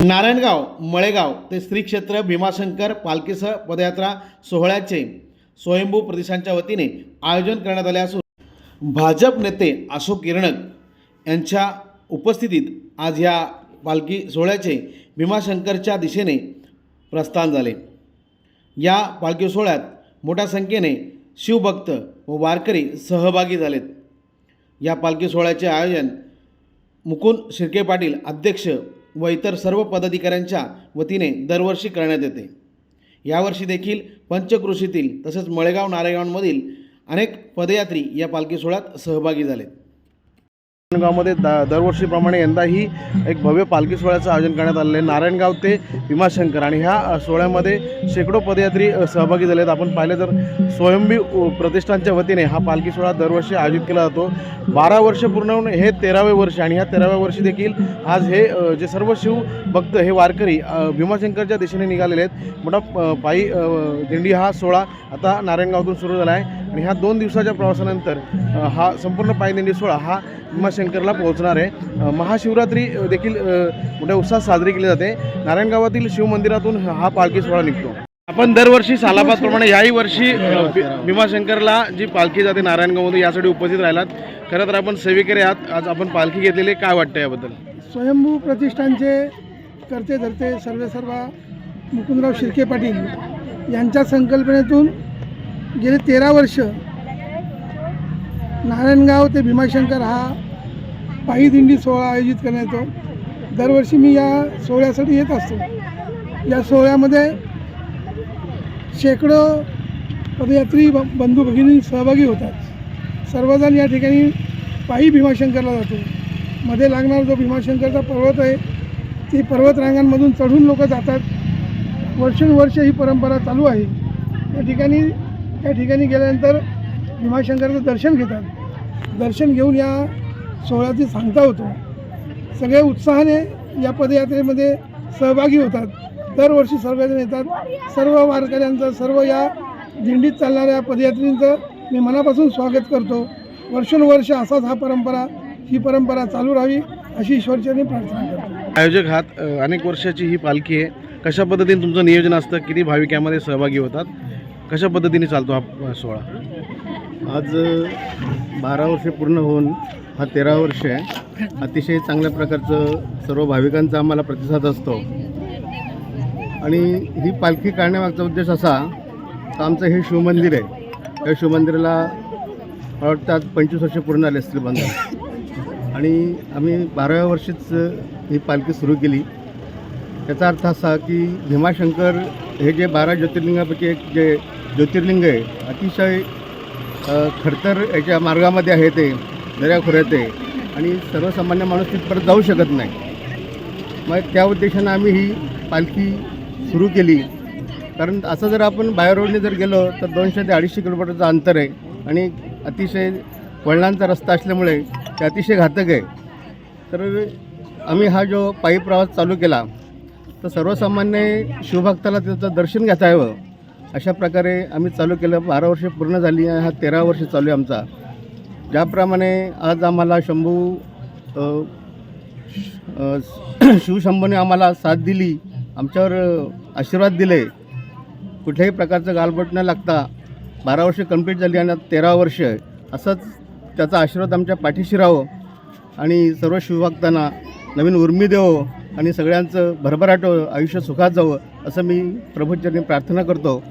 नारायणगाव मळेगाव ते श्री क्षेत्र भीमाशंकर पालखीसह पदयात्रा सोहळ्याचे स्वयंभू प्रदेशांच्या वतीने आयोजन करण्यात आले असून भाजप नेते अशोक किरणक यांच्या उपस्थितीत आज या पालखी सोहळ्याचे भीमाशंकरच्या दिशेने प्रस्थान झाले. या पालखी सोहळ्यात मोठ्या संख्येने शिवभक्त व वारकरी सहभागी झालेत. या पालखी सोहळ्याचे आयोजन मुकुंद शिर्के पाटील अध्यक्ष व इतर सर्व पदाधिकाऱ्यांच्या वतीने दरवर्षी करण्यात येते. यावर्षी देखील पंचकृषीतील तसेच मळेगाव नारेगावांमधील अनेक पदयात्री या पालखी सोहळ्यात सहभागी झाले नारायणगावमध्ये द दरवर्षीप्रमाणे यंदाही एक भव्य पालखी सोहळ्याचं आयोजन करण्यात आलेलं आहे. नारायणगाव ते भीमाशंकर आणि ह्या सोहळ्यामध्ये शेकडो पदयात्री सहभागी झाले आहेत. आपण पाहिलं तर स्वयंभी प्रतिष्ठानच्या वतीने हा पालखी सोहळा दरवर्षी आयोजित केला जातो. बारा वर्ष पूर्ण होऊन हे तेरावे वर्ष आणि ह्या तेराव्या वर्षी देखील आज हे जे सर्व शिव भक्त हे वारकरी भीमाशंकरच्या दिशेने निघालेले आहेत. मोठा पायी दिंडी हा सोहळा आता नारायणगावातून सुरू झाला आहे. आणि ह्या दोन दिवसाच्या प्रवासानंतर हा संपूर्ण पायदिंडी सोहळा हा भीमाशंकरला पोहोचणार आहे. महाशिवरात्री देखील मोठ्या उत्साहात साजरी केली जाते. नारायणगावातील शिवमंदिरातून हा पालखी सोहळा निघतो. आपण दरवर्षी सालाबादप्रमाणे याही वर्षी भीमाशंकरला जी पालखी जाते नारायणगावमध्ये यासाठी उपस्थित राहिलात. खरं तर आपण सेवेकरी आहात. आज आपण पालखी घेतलेली काय वाटतं याबद्दल? स्वयंभू प्रतिष्ठानचे करते धरते सर्वे सर्व मुकुंदराव शिर्के पाटील यांच्या संकल्पनेतून गेले तेरा वर्ष नारायणगाव ते भीमाशंकर हा पायी दिंडी सोहळा आयोजित करण्यात येतो दरवर्षी मी या सोहळ्यासाठी येत असतो. या सोहळ्यामध्ये शेकडो पदयात्री ब- बंधू भगिनी सहभागी होतात. सर्वजण या ठिकाणी पायी भीमाशंकरला जातो. मध्ये लागणारा जो भीमाशंकरचा पर्वत आहे ती पर्वतरांगांमधून चढून लोक जातात. वर्षानुवर्ष ही परंपरा चालू आहे. या ठिकाणी त्या ठिकाणी गेल्यानंतर भीमाशंकरचं दर्शन घेतात. दर्शन घेऊन या सोहळ्याची सांगता होतो. सगळे उत्साहाने या पदयात्रेमध्ये सहभागी होतात. दरवर्षी सर्वजण येतात. सर्व वारकऱ्यांचं सर्व या दिंडीत चालणाऱ्या पदयात्रींचं मी मनापासून स्वागत करतो. वर्षानुवर्ष असाच हा परंपरा ही परंपरा चालू राहावी अशी ईश्वरचरणी प्रार्थना करतो. आयोजक हात अनेक वर्षाची ही पालखी आहे. कशा पद्धतीने तुमचं नियोजन असतं किती भाविक यामध्ये सहभागी होतात? कशा पद्धतीने चालतो हा सोहळा? आज बारा वर्षे पूर्ण होऊन हा तेरा वर्ष आहे. अतिशय चांगल्या प्रकारचं सर्व भाविकांचा आम्हाला प्रतिसाद असतो. आणि ही पालखी काढण्यामागचा उद्देश असा तर आमचं हे शिवमंदिर आहे. त्या शिवमंदिराला मला वाटतं आज पंचवीस वर्ष पूर्ण आले असतील बंद. आणि आम्ही बाराव्या वर्षीच ही पालखी सुरू केली. त्याचा अर्थ असा की भीमाशंकर हे जे बारा ज्योतिर्लिंगापैकी एक जे ज्योतिर्लिंग आहे. अतिशय खडतर याच्या मार्गामध्ये आहे ते दर्याखोऱ्यात आहे आणि सर्वसामान्य माणूस तिथपर्यंत जाऊ शकत नाही. मग त्या उद्देशानं आम्ही ही पालखी सुरू केली. कारण असं जर आपण बाहेर रोडने जर गेलो तर दोनशे ते अडीचशे किलोमीटरचं अंतर आहे. आणि अतिशय वळणांचा रस्ता असल्यामुळे ते अतिशय घातक आहे. तर आम्ही हा जो पायी प्रवास चालू केला तर सर्वसामान्य शिवभक्ताला त्याचं दर्शन घेता यावं. अशा प्रकारे आम्ही चालू केलं. बारा वर्ष पूर्ण झाली आहे. हा तेरा वर्ष चालू आहे आमचा. ज्याप्रमाणे आज आम्हाला शंभू शिवशंभूने आम्हाला साथ दिली आमच्यावर आशीर्वाद दिले कुठल्याही प्रकारचं गालबोट न लागता बारा वर्ष कंप्लीट झाली आणि तेरा वर्ष असंच त्याचा आशीर्वाद आमच्या पाठीशी राहो आणि सर्व शिवभक्तांना नवीन उर्मी देवो आणि सगळ्यांचं भरभराट आयुष्य सुखात जावं असं मी प्रभूचरणी प्रार्थना करतो.